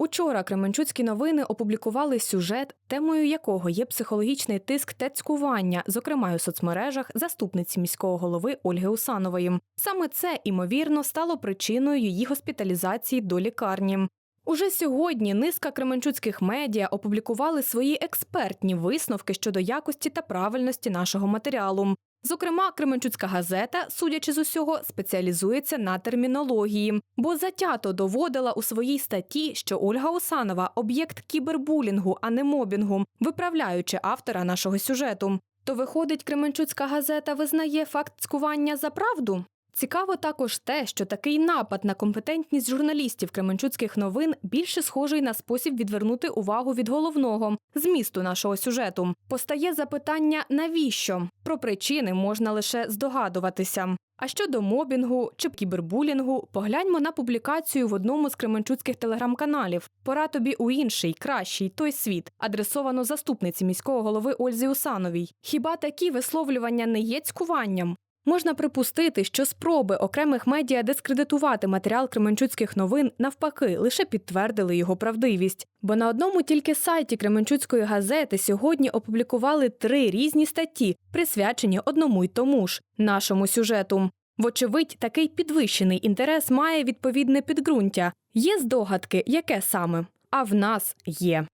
Учора Кременчуцькі новини опублікували сюжет, темою якого є психологічний тиск та цькування, зокрема у соцмережах заступниці міського голови Ольги Усанової. Саме це імовірно стало причиною її госпіталізації до лікарні. Уже сьогодні низка кременчуцьких медіа опублікували свої експертні висновки щодо якості та правильності нашого матеріалу. Зокрема, Кременчуцька газета, судячи з усього, спеціалізується на термінології, бо затято доводила у своїй статті, що Ольга Осанова об'єкт кібербулінгу, а не мобінгу, виправляючи автора нашого сюжету. То виходить, Кременчуцька газета визнає факт цькування за правду? Цікаво також те, що такий напад на компетентність журналістів Кременчуцьких новин більше схожий на спосіб відвернути увагу від головного змісту нашого сюжету. Постає запитання навіщо? Про причини можна лише здогадуватися. А щодо мобінгу чи кібербулінгу, погляньмо на публікацію в одному з кременчуцьких телеграм-каналів. Пора тобі у інший, кращий той світ, адресовано заступниці міського голови Ользі Усановій. Хіба такі висловлювання не є цькуванням? Можна припустити, що спроби окремих медіа дискредитувати матеріал Кременчуцьких новин навпаки лише підтвердили його правдивість. Бо на одному тільки сайті Кременчуцької газети сьогодні опублікували три різні статті, присвячені одному й тому ж нашому сюжету. Вочевидь, такий підвищений інтерес має відповідне підґрунтя. Є здогадки, яке саме? А в нас є.